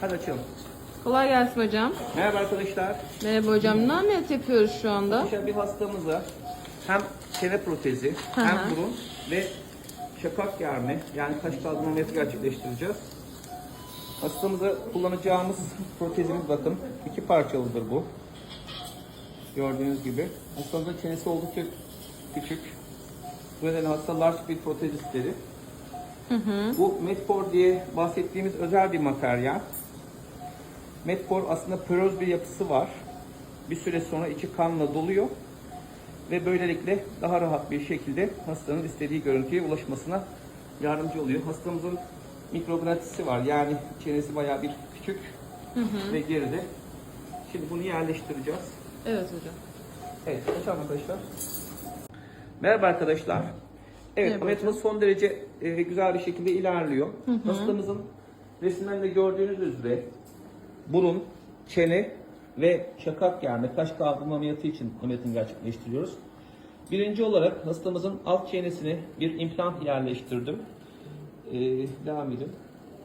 Hadi açalım. Kolay gelsin hocam. Merhaba arkadaşlar. Merhaba hocam. Ne ameliyat yapıyoruz şu anda? Arkadaşlar bir hastamıza hem çene protezi Hı hem hı. burun ve şakak germe yani kaş kaldırma ameliyatı gerçekleştireceğiz. Hastamıza kullanacağımız protezimiz bakın iki parçalıdır bu. Gördüğünüz gibi. Hastamızın çenesi oldukça küçük. Bu nedenle hasta large bir protez istedi. Bu Medfor diye bahsettiğimiz özel bir materyal. Medfor aslında poroz bir yapısı var. Bir süre sonra içi kanla doluyor ve böylelikle daha rahat bir şekilde hastanın istediği görüntüye ulaşmasına yardımcı oluyor. Hastamızın mikrogratisi var. Yani çenesi bayağı bir küçük ve geride. Şimdi bunu yerleştireceğiz. Evet hocam. Evet, açalım arkadaşlar. Merhaba arkadaşlar. Evet, Merhaba ameliyatımız son derece e, güzel bir şekilde ilerliyor. Hastamızın resimden de gördüğünüz üzere burun, çene ve şakak germe, kaş kaldırma ameliyatı için ameliyatını gerçekleştiriyoruz. Birinci olarak hastamızın alt çenesine bir implant yerleştirdim. Ee, devam edin.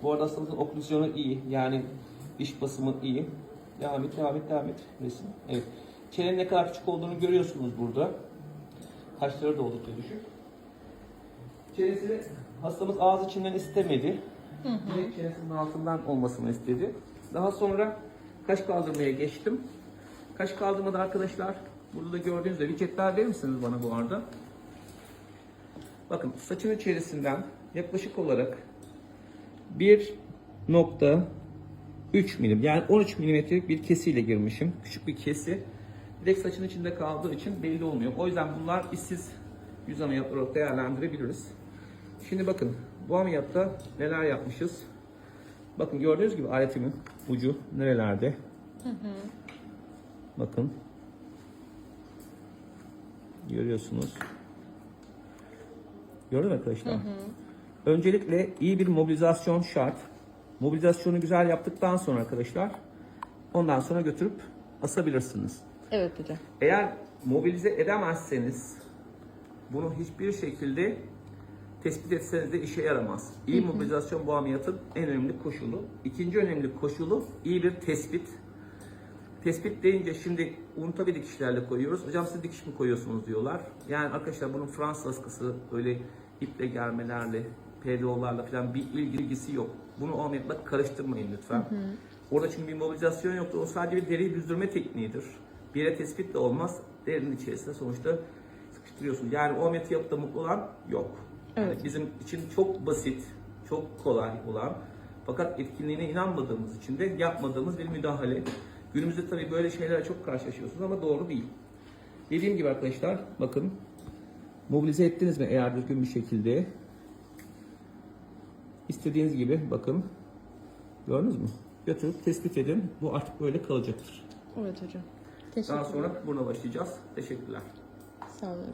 Bu arada hastamızın oklüzyonu iyi. Yani diş basımı iyi. Devam et, devam et, devam et. Resim. Evet. Çenenin ne kadar küçük olduğunu görüyorsunuz burada. Kaşları da oldukça düşük. Çenesini hastamız ağız içinden istemedi. Direkt çenesinin altından olmasını istedi. Daha sonra kaş kaldırmaya geçtim. Kaş kaldırmada arkadaşlar burada da gördüğünüz gibi cetvel verir misiniz bana bu arada? Bakın saçın içerisinden yaklaşık olarak 1.3 milim yani 13 milimetrelik bir kesiyle girmişim. Küçük bir kesi. Direkt saçın içinde kaldığı için belli olmuyor. O yüzden bunlar işsiz yüz ameliyatları olarak değerlendirebiliriz. Şimdi bakın bu ameliyatta neler yapmışız. Bakın gördüğünüz gibi aletimin ucu nerelerde. Bakın. Görüyorsunuz. Gördün mü arkadaşlar? Öncelikle iyi bir mobilizasyon şart. Mobilizasyonu güzel yaptıktan sonra arkadaşlar ondan sonra götürüp asabilirsiniz. Evet hocam. Eğer mobilize edemezseniz bunu hiçbir şekilde tespit etseniz de işe yaramaz. İyi mobilizasyon bu ameliyatın en önemli koşulu. İkinci önemli koşulu iyi bir tespit. Tespit deyince şimdi unu tabii dikişlerle koyuyoruz. Hocam siz dikiş mi koyuyorsunuz diyorlar. Yani arkadaşlar bunun Fransız askısı öyle iple germelerle, PLO'larla falan bir ilgisi yok. Bunu o ameliyatla karıştırmayın lütfen. Orada çünkü bir mobilizasyon yoktur. O sadece bir deriyi büzdürme tekniğidir. Bir yere tespit de olmaz. Derinin içerisinde sonuçta sıkıştırıyorsun. Yani o ameliyatı yapıp da mutlu olan yok. Yani Evet. bizim için çok basit, çok kolay olan fakat etkinliğine inanmadığımız için de yapmadığımız bir müdahale. Günümüzde tabii böyle şeylerle çok karşılaşıyorsunuz ama doğru değil. Dediğim gibi arkadaşlar bakın mobilize ettiniz mi eğer düzgün bir şekilde istediğiniz gibi bakın gördünüz mü? Götürüp tespit edin. Bu artık böyle kalacaktır. Evet hocam. Daha Teşekkür sonra buna başlayacağız. Teşekkürler. Sağ olun